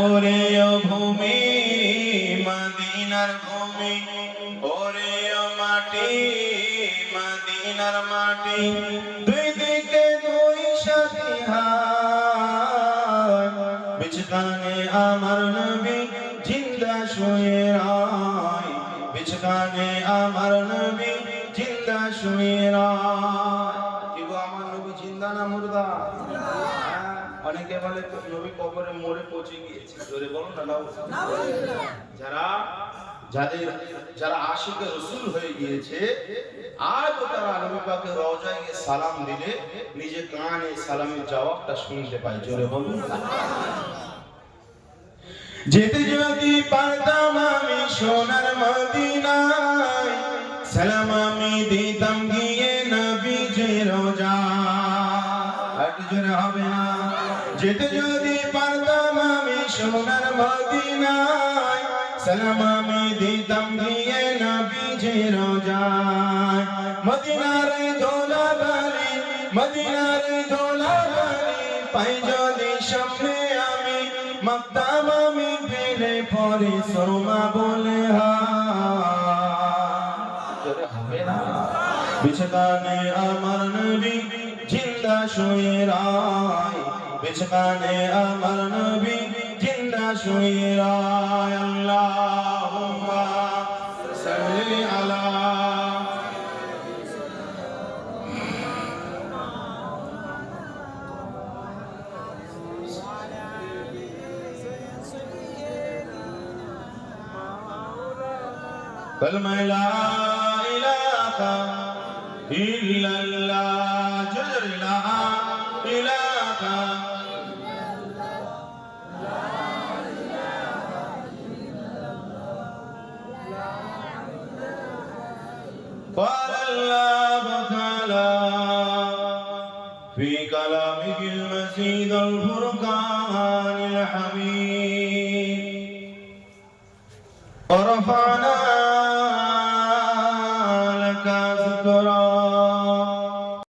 ওরে ভূমি, মদিনার ভূমি, ওরে মাটি, মদিনার মাটি, দুই দিকে দুই সাথী হাত বিছখানে আমার নবী জিন্দা শুয়ে রায়। বিছখানে আমার নবী জিন্দা শুয়ে রায়। আমার নবী জিন্দা না মুর্দা? অনেকে বলে নবী কবরে মরে পচে গিয়েছে। জোরে বলুন না যারা যাদের যারা আশিকে রসুল হয়ে গিয়েছে আজও তারা নবী পাকের রওজায় গিয়ে সালাম দিলে নিজে কানে সালামের জবাবটা শুনতে পায়। জোরে বলুন যেতে যদি পারতাম আমি সোনার মদিনায় সালাম আমি দিতাম গিয়ে নবী যে রোজা জোরে হবে না? যেতে যদি পারতাম আমি সোনার মদিনায়, সালাম আমি দিতাম গিয়ে নবী যে রোজা মদিনার দোলা বালি মদিনার দোলা বালি পাই যদি সামনে আমি মকদাম আমি পেলে পরে সোমা বলে হা হবে না বিছকানে আমার নবী জিন্দা শুয়ে রায়। বিছকানে আমার নবী জিন্দা শুয়ে রায় আল্লাহুম্মা সাল্লি আলা كلمة لا إله إلا الله جر لا إله قال الله تعالى في كلامه المزيد الفرقان الحميد